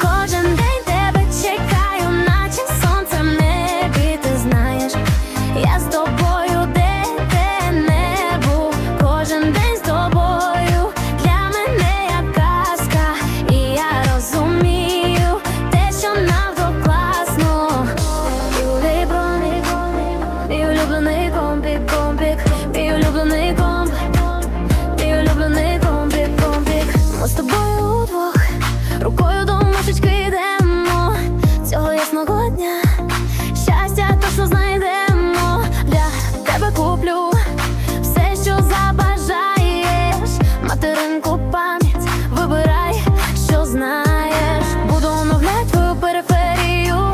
кожен куплю все, що забажаєш, материнку пам'ять вибирай, що знаєш, буду оновлять твою периферію.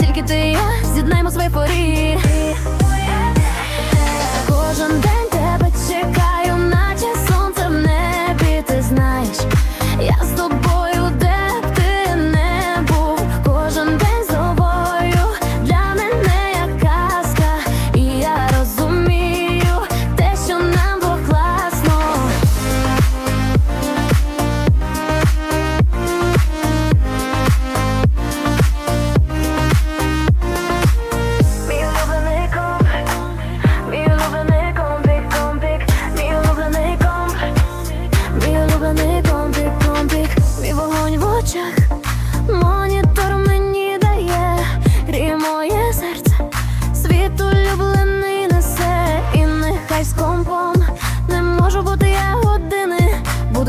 Тільки ти і я з'єднаємо свої порі.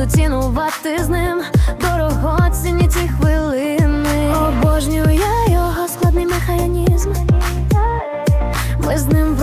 буду цінувати з ним дорого, ціні ці хвилини. Обожнюю я його складний механізм. Ми з ним